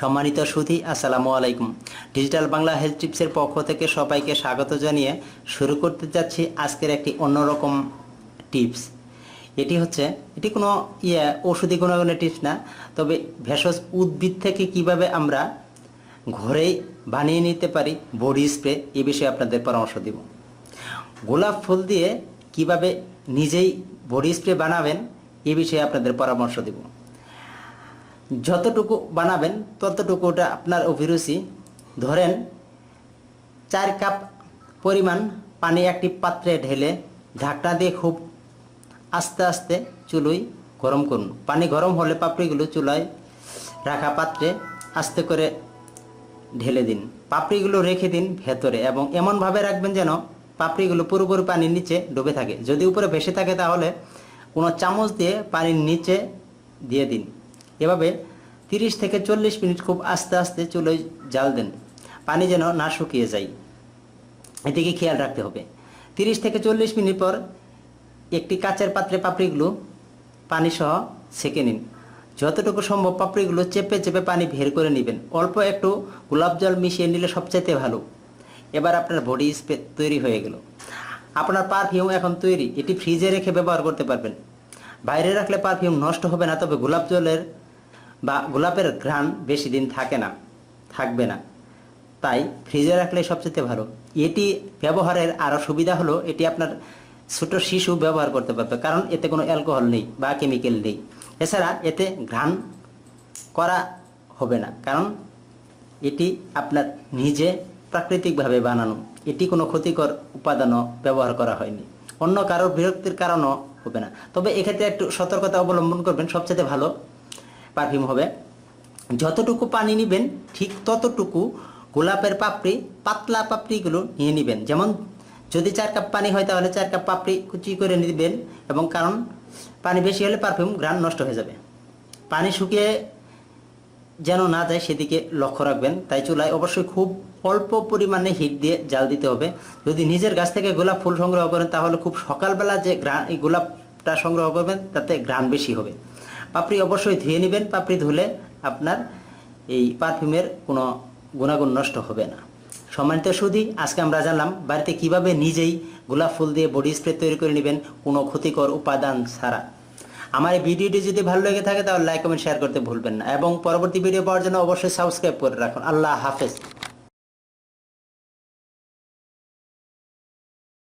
সম্মানিত সুধী আসসালামু আলাইকুম। ডিজিটাল বাংলা হেলথ টিপসের পক্ষ থেকে সবাইকে স্বাগত জানিয়ে শুরু করতে যাচ্ছি আজকের একটি অন্যরকম টিপস। এটি হচ্ছে, এটি কোনো ইয়ে ওষুধি গুণাগুণের টিপস না, তবে ভেষজ উদ্ভিদ থেকে কীভাবে আমরা ঘরেই বানিয়ে নিতে পারি বডি স্প্রে, এ বিষয়ে আপনাদের পরামর্শ দিব। গোলাপ ফুল দিয়ে কীভাবে নিজেই বডি স্প্রে বানাবেন, এ বিষয়ে আপনাদের পরামর্শ দিব। যতটুকু বানাবেন ততটুকুটা আপনার অভিরুচি। ধরেন, চার কাপ পরিমাণ পানি একটি পাত্রে ঢেলে ঢাকনা দিয়ে খুব আস্তে আস্তে চুলোই গরম করুন। পানি গরম হলে পাপড়িগুলো চুলায় রাখা পাত্রে আস্তে করে ঢেলে দিন। পাপড়িগুলো রেখে দিন ভেতরে এবং এমনভাবে রাখবেন যেন পাপড়িগুলো পুরোপুরি পানির নিচে ডুবে থাকে। যদি উপরে ভেসে থাকে তাহলে কোনো চামচ দিয়ে পানির নিচে দিয়ে দিন। এভাবে তিরিশ থেকে চল্লিশ মিনিট খুব আস্তে আস্তে চুলোয় জাল দেন। পানি যেন না শুকিয়ে যায়। এদিকে খেয়াল রাখতে হবে। তিরিশ থেকে চল্লিশ মিনিট পর একটি কাচের পাত্রে পাপড়িগুলো পানি সহ সেকে নিন। যতটুকু সম্ভব পাপড়িগুলো চেপে চেপে পানি বের করে নেবেন। অল্প একটু গোলাপ জল মিশিয়ে নিলে সবচাইতে ভালো। এবার আপনার বডি স্প্রে তৈরি হয়ে গেল। আপনার পারফিউম এখন তৈরি। এটি ফ্রিজে রেখে ব্যবহার করতে পারবেন। বাইরে রাখলে পারফিউম নষ্ট হবে না, তবে গোলাপ জলের বা গোলাপের ঘ্রাণ বেশি দিন থাকে না, থাকবে না। তাই ফ্রিজে রাখলে সবচেয়ে ভালো। এটি ব্যবহারের আরও সুবিধা হলো, এটি আপনার ছোট শিশু ব্যবহার করতে পারবে, কারণ এতে কোনো অ্যালকোহল নেই বা কেমিক্যাল নেই। এছাড়া এতে ঘ্রাণ করা হবে না, কারণ এটি আপনার নিজে প্রাকৃতিকভাবে বানানো। এটি কোনো ক্ষতিকর উপাদানও ব্যবহার করা হয়নি। অন্য কারোর বিরক্তির কারণও হবে না। তবে এক্ষেত্রে একটু সতর্কতা অবলম্বন করবেন, সবচেয়ে ভালো পারফিউম হবে। যতটুকু পানি নেবেন, ঠিক ততটুকু গোলাপের পাপড়ি, পাতলা পাপড়িগুলো নিয়ে নেবেন। যেমন যদি চার কাপ পানি হয়, তাহলে চার কাপ পাপড়ি কুচি করে নেবেন এবং কারণ পানি বেশি হলে পারফিউম গ্রান নষ্ট হয়ে যাবে। পানি শুকিয়ে যেন না যায়, সেদিকে লক্ষ্য রাখবেন। তাই চুলায় অবশ্যই খুব অল্প পরিমাণে হিট দিয়ে জাল দিতে হবে। যদি নিজের গাছ থেকে গোলাপ ফুল সংগ্রহ করেন, তাহলে খুব সকালবেলা যে গ্রান গোলাপটা সংগ্রহ করবেন, তাতে গ্রান বেশি হবে। পাপড়ি অবশ্যই ধুয়ে নেবেন, পাপড়ি ধুলে আপনার এই পারফিউমের কোনো গুণাগুণ নষ্ট হবে না। সম্মানিত সুধী, আজকে আমরা জানলাম বাড়িতে কীভাবে নিজেই গোলাপ ফুল দিয়ে বডি স্প্রে তৈরি করে নেবেন কোনো ক্ষতিকর উপাদান ছাড়া। আমার এই ভিডিওটি যদি ভালো লেগে থাকে তাহলে লাইক, কমেন্ট, শেয়ার করতে ভুলবেন না। এবং পরবর্তী ভিডিও পাওয়ার জন্য অবশ্যই সাবস্ক্রাইব করে রাখুন। আল্লাহ হাফেজ।